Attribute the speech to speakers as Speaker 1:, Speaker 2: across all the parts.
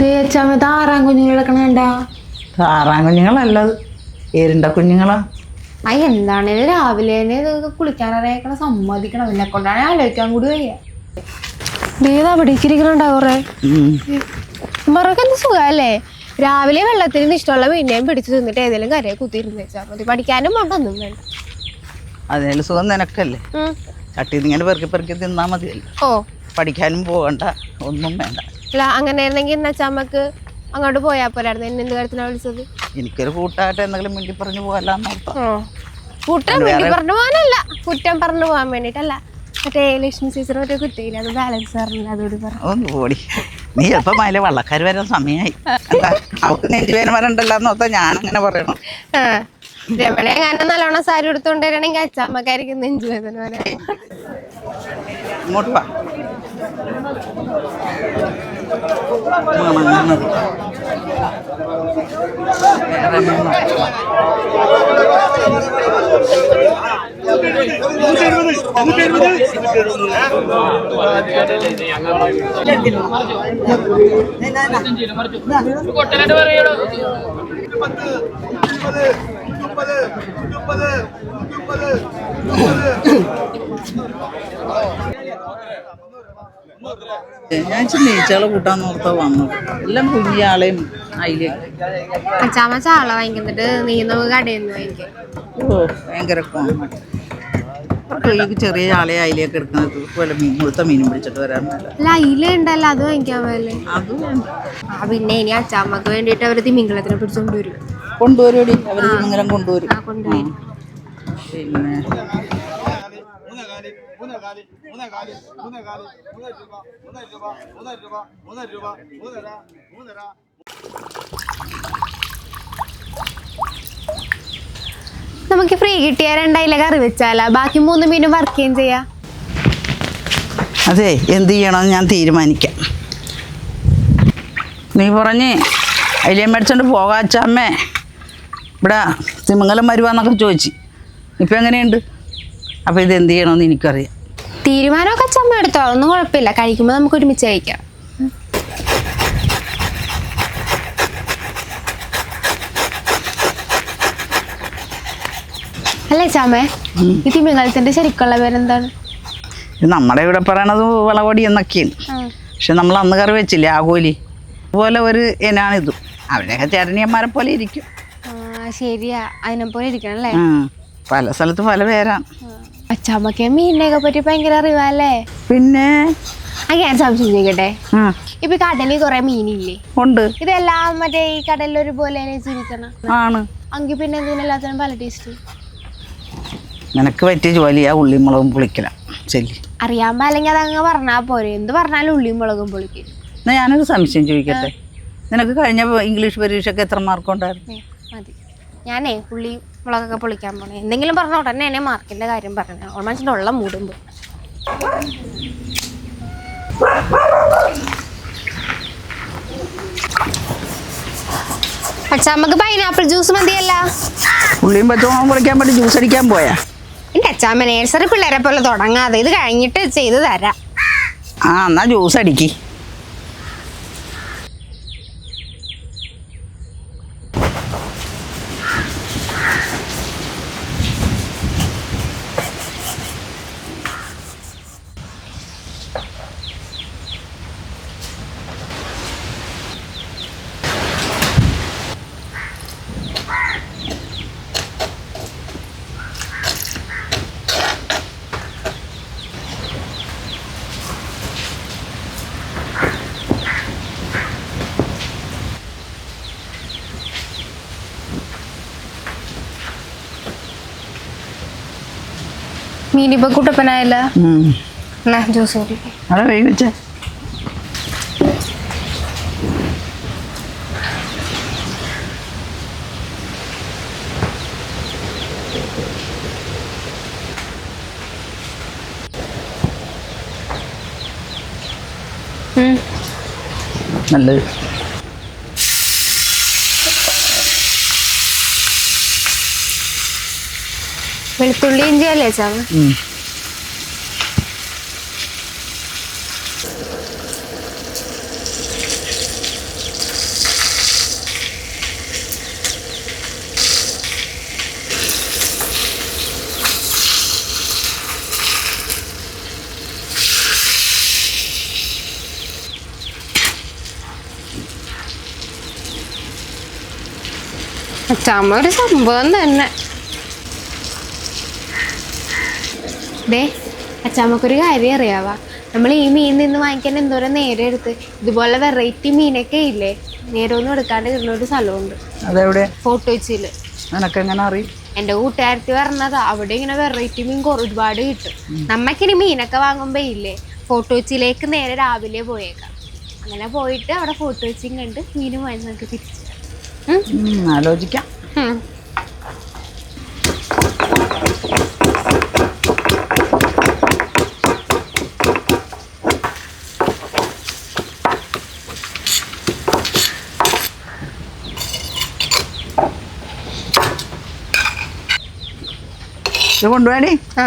Speaker 1: താറാൻ കുഞ്ഞുങ്ങൾ കിടക്കണണ്ട
Speaker 2: താറാൻ കുഞ്ഞുങ്ങളല്ലത് എരുണ്ട കുഞ്ഞുങ്ങളാ.
Speaker 1: അയ്യ എന്താണ്? ഇത് രാവിലെ തന്നെ ഇത് കുളിക്കാൻ അറിയാക്കണ സമ്മതിക്കണം. എന്നെ കൊണ്ടാണ് ആലോചിക്കാൻ കൂടി വയ്യ. ഏതാ അവിടേക്ക് ഇരിക്കണുണ്ടാ കൊറേ? മറക്ക് സുഖല്ലേ രാവിലെ വെള്ളത്തിൽ ഇഷ്ടമുള്ള മീനെയും പിടിച്ചു തിന്നിട്ട് ഏതെങ്കിലും കരയെ കുത്തിയിരുന്ന് വെച്ചാൽ മതി. പഠിക്കാനും പോണ്ടൊന്നും വേണ്ട.
Speaker 2: അതിനു സുഖം നിനക്കല്ലേ?
Speaker 1: ഉം.
Speaker 2: ചട്ടിയിൽ ഇങ്ങനെ പെറുക്കി പെറുക്കി തിന്നാ മതിയല്ലോ.
Speaker 1: ഓ.
Speaker 2: പഠിക്കാനും പോകണ്ട ഒന്നും വേണ്ട.
Speaker 1: അല്ല അങ്ങനെ ആയിരുന്നെങ്കിൽ എന്നാ ചമ്മക്ക് അങ്ങോട്ട് പോയാ പോലായിരുന്നു എന്നെ എന്ത് കാര്യത്തിനാ വിളിച്ചത്?
Speaker 2: എനിക്കൊരു കൂട്ടായിട്ട് എന്തെങ്കിലും മിണ്ടി പറഞ്ഞു
Speaker 1: ഓ. കുറ്റം വേണ്ടി പറഞ്ഞു പോകാനല്ല. കുറ്റം പറഞ്ഞു പോകാൻ വേണ്ടിട്ടല്ല മറ്റേ ലക്ഷ്മി ടീച്ചർ മറ്റേ കുറ്റയില്ല അത് ബാലൻസ് പറഞ്ഞില്ല അതോട് പറഞ്ഞു.
Speaker 2: ഓടി. നീ എപ്പോ അതിലെ വള്ളക്കാർ വരാൻ സമയമായി അവർക്ക് നെഞ്ചുവേദന വരണ്ടല്ലോ എന്ന് ഓർത്താ ഞാൻ അങ്ങനെ പറയണം
Speaker 1: ആ. രമണ അങ്ങനെ നല്ലോണം സാരി എടുത്തോണ്ട് വരണെങ്കിൽ അച്ഛമ്മക്കായിരിക്കും നെഞ്ചു വേദന വരാൻ
Speaker 2: ഇങ്ങോട്ട് വാ. മണങ്ങുന്നത്. വേറെ ഒന്നും ഞാൻ ഇച്ചിരി കൂട്ടാൻ ഓർത്താ വന്നു എല്ലാം കുഞ്ഞാളെയും അയിലയും
Speaker 1: അച്ഛാമ്മ ചാള വാങ്ങിക്കുന്നിട്ട് നീന്തവ് കടയിൽ നിന്ന് വാങ്ങിക്കും.
Speaker 2: ഓ ഭയങ്കര ഈ ചെറിയ ചാളെ അയിലേക്ക് എടുക്കുന്നത് പോലെ മീൻ മുഴുത്ത മീനും പിടിച്ചിട്ട് വരാൻ അയിലുണ്ടല്ലോ
Speaker 1: അല്ല അയില ഉണ്ടല്ലോ അത് വാങ്ങിക്കാൻ പോലെ
Speaker 2: അത്
Speaker 1: പിന്നെ ഇനി അച്ചാമ്മക്ക് വേണ്ടിട്ട് അവർ തിമിംഗലത്തിനെ പിടിച്ചോണ്ട് വരും.
Speaker 2: കൊണ്ടുവരുമടി അവർ ഇങ്ങനെ കൊണ്ടുവരും. പിന്നെ
Speaker 1: നമുക്ക് ഫ്രീ കിട്ടിയ രണ്ടായില കറി വെച്ചാലാ. ബാക്കി മൂന്ന് മീനും വർക്ക് ചെയ്യും ചെയ്യാം.
Speaker 2: അതെ എന്ത് ചെയ്യണമെന്ന് ഞാൻ തീരുമാനിക്കാം. നീ പറഞ്ഞേ അതിലേ മേടിച്ചോണ്ട് പോകാച്ചമ്മേ ഇവിടെ തിമംഗലം വരുവാന്നൊക്കെ ചോദിച്ചു. ഇപ്പം എങ്ങനെയുണ്ട്? അപ്പോൾ ഇത് എന്ത് ചെയ്യണമെന്ന് എനിക്കറിയാം.
Speaker 1: തീരുമാനമൊക്കെ ചമ്മ എടുത്തോ? ഒന്നും കുഴപ്പമില്ല. കഴിക്കുമ്പോൾ നമുക്ക് ഒരുമിച്ച് കഴിക്കാം. അല്ലേ ചാമേ ഈ തിമിംഗലത്തിന്റെ ശരിക്കുള്ള പേരെന്താണ്?
Speaker 2: ഇത് നമ്മുടെ ഇവിടെ പറയണത് വിളവടി എന്നൊക്കെയാണ്. പക്ഷെ നമ്മൾ അന്ന് കറി വെച്ചില്ലേ ആകോലി അതുപോലെ ഒരു ഇനാണിത് അവരുടെയൊക്കെ ചേട്ടനിയന്മാരെ പോലെ ഇരിക്കും.
Speaker 1: ശരിയാ അതിനെ പോലെ ഇരിക്കണം അല്ലേ?
Speaker 2: പല സ്ഥലത്ത് പല പേരാണ്
Speaker 1: അച്ഛമ്മക്ക് മീനിനെയൊക്കെ പറ്റി ഭയങ്കര അറിവല്ലേ?
Speaker 2: പിന്നെ?
Speaker 1: ഞാൻ സംശയം ചോദിക്കട്ടെ? ഇപ്പൊ കടലിൽ കൊറേ മീനില്ലേ?
Speaker 2: ഉണ്ട്.
Speaker 1: ഇതെല്ലാം മറ്റേ ഈ കടലിൽ ഒരുപോലെ ജീവിക്കണം?
Speaker 2: ആണ്.
Speaker 1: എങ്കിൽ പിന്നെ എന്തിനെല്ലാത്തിനും പല ടേസ്റ്റ്
Speaker 2: നിനക്ക് പറ്റിയ ജോലിയാ ഉള്ളിമുളകും പുളിക്കല. ശരി.
Speaker 1: അറിയാൻ പാല്ലെങ്കിൽ അതങ്ങ് പറഞ്ഞാ പോരെ. എന്ത് പറഞ്ഞാലും ഉള്ളി മുളകും പൊളിക്കും.
Speaker 2: എന്നാ ഞാനൊരു സംശയം ചോദിക്കട്ടെ? നിനക്ക് കഴിഞ്ഞ ഇംഗ്ലീഷ് പരീക്ഷയ്ക്ക് എത്ര മാർക്ക് ഉണ്ടായിരുന്നു?
Speaker 1: ഞാനേ പുള്ളി മുളകൊക്കെ പൊളിക്കാൻ പോണേ. എന്തെങ്കിലും പറഞ്ഞ ഉടനെ എന്നെ മാർക്കിന്റെ കാര്യം പറഞ്ഞു. ഓൾമോസ്റ്റ് ഉള്ള മൂടുമ്പോൾ പക്ഷെ നമുക്ക് പൈനാപ്പിൾ ജ്യൂസ് മതിയല്ല.
Speaker 2: ഉള്ളിയും പച്ചമുളകും പുളിക്കാൻ വേണ്ടി ജ്യൂസ് അടിക്കാൻ പോയാ?
Speaker 1: എന്റെ അച്ചാമ്മ നേഴ്സറി പിള്ളേരെ പോലെ തുടങ്ങാതെ ഇത് കഴിഞ്ഞിട്ട് ചെയ്തു തരാം.
Speaker 2: ആ എന്നാ ജ്യൂസ് അടിക്കി.
Speaker 1: മീനിപ്പോ കുട്ടപ്പനായല്ല
Speaker 2: ഉം.
Speaker 1: എന്നാ ജ്യൂസ്
Speaker 2: അവിടെ വേവിച്ചേ. നല്ലത്
Speaker 1: വെളുത്തുള്ളി ഇഞ്ചി അല്ലേ
Speaker 2: ചാവ്
Speaker 1: ചമ്മ ഒരു സംഭവം തന്നെ. ദേ അച്ചാമ്മക്കൊരു കാര്യം അറിയാവാ? നമ്മൾ ഈ മീൻ നിന്ന് വാങ്ങിക്കാൻ എന്തോരം നേരെ എടുത്ത്? ഇതുപോലെ വെറൈറ്റി മീനൊക്കെ ഇല്ലേ? നേരൊന്നും എടുക്കാണ്ട് കിട്ടുന്ന ഒരു സ്ഥലമുണ്ട്.
Speaker 2: അതെവിടെ?
Speaker 1: ഫോട്ടോ വെച്ചിൽ
Speaker 2: എങ്ങനെ അറിയും?
Speaker 1: എന്റെ കൂട്ടുകാരത്തി പറഞ്ഞതാ അവിടെ ഇങ്ങനെ വെറൈറ്റി മീൻ ഒരുപാട് കിട്ടും. നമ്മക്കിനി മീനൊക്കെ വാങ്ങുമ്പോ ഇല്ലേ? ഫോട്ടോ വെച്ചിലേക്ക് നേരെ രാവിലെ പോയേക്കാം. അങ്ങനെ പോയിട്ട് അവിടെ ഫോട്ടോ വെച്ചും കണ്ട് മീനും വാങ്ങി നമുക്ക് തിരിച്ചു
Speaker 2: ആലോചിക്കാം. ഇത് കൊണ്ടുപോയി
Speaker 1: ആ.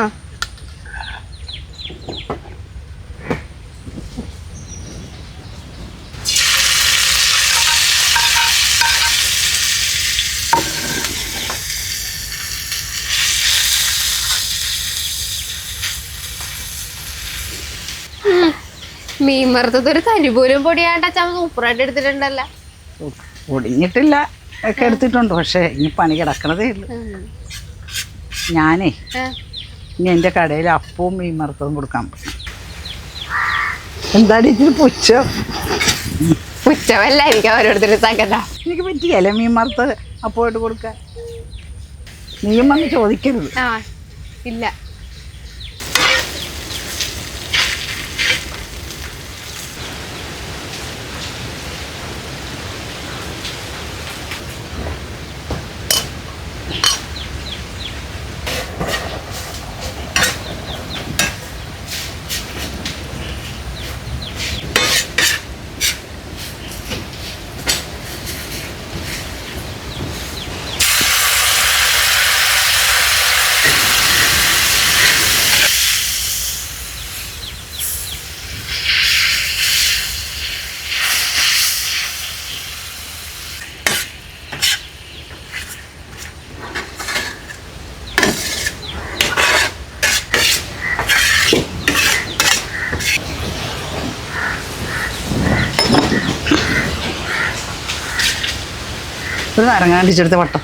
Speaker 1: മീൻ വറുത്തത് ഒരു തരി പോലും പൊടിയാണ്ട് അച്ഛൻ സൂപ്പറായിട്ട് എടുത്തിട്ടുണ്ടല്ലോ.
Speaker 2: ഒടിഞ്ഞിട്ടില്ല ഒക്കെ എടുത്തിട്ടുണ്ട്. പക്ഷെ ഇനി പണി കിടക്കണതേ ഉള്ളൂ. ഞാനേ. ഇനി എന്റെ കടയിൽ അപ്പവും മീൻ വറുത്തതും കൊടുക്കാൻ പറ്റും എന്തായാലും ഇച്ചിരി പുച്ഛം?
Speaker 1: പുച്ഛമല്ലായിരിക്കും ഓരോരുത്തരും സകല
Speaker 2: എനിക്ക് പറ്റിയല്ല മീൻ മറുത്തത് അപ്പമായിട്ട് കൊടുക്കാൻ? നീയും വന്ന് ചോദിക്കരുത്.
Speaker 1: ആ ഇല്ല.
Speaker 2: ഒരു നാരങ്ങാണ്ടിച്ചെടുത്ത വട്ടം.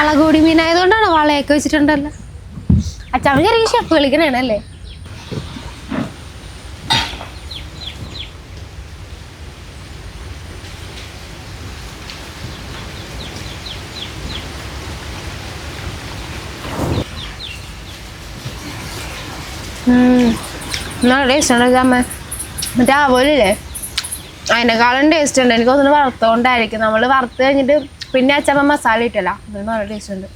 Speaker 1: വളകൂടി മീനായതുകൊണ്ടാണ് വളയൊക്കെ വെച്ചിട്ടുണ്ടല്ലോ. അച്ഛൻ ചെറിയ ഷെഫ് കളിക്കണല്ലേ നല്ല ടേസ്റ്റ് ഉണ്ട് അമ്മ മറ്റേ ആവോലില്ലേ അതിനേക്കാളും ടേസ്റ്റ് ഉണ്ട്. എനിക്ക് തോന്നുന്നു വറുത്തോണ്ടായിരിക്കും. നമ്മൾ വറുത്ത് കഴിഞ്ഞിട്ട് പിന്നെ അച്ഛമ്മ മസാല ഇട്ടല്ല അതിന് നല്ല ടേസ്റ്റ് ഉണ്ട്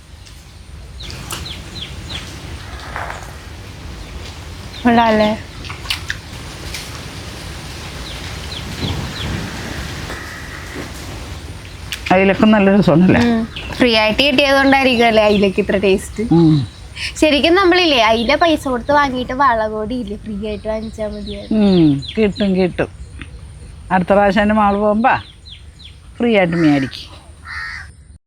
Speaker 1: ഉണ്ടല്ലേ
Speaker 2: അതിലൊക്കെ നല്ലൊരു സ്വന്നല്ലേ
Speaker 1: ഫ്രീ ആയിട്ട് കിട്ടിയതുകൊണ്ടായിരിക്കും അല്ലേ അതിലേക്ക് ഇത്ര ടേസ്റ്റ് ശരിക്കും നമ്മളില്ലേ അതിലെ പൈസ കൊടുത്ത് വാങ്ങിയിട്ട് വളകോടി ഇല്ലേ? ഫ്രീ ആയിട്ട് വാങ്ങിച്ചാ മതിയായിരുന്നു.
Speaker 2: കിട്ടും കിട്ടും. അടുത്ത പ്രാവശ്യം എന്റെ പോകുമ്പോ ഫ്രീ ആയിട്ട് മേടിക്കും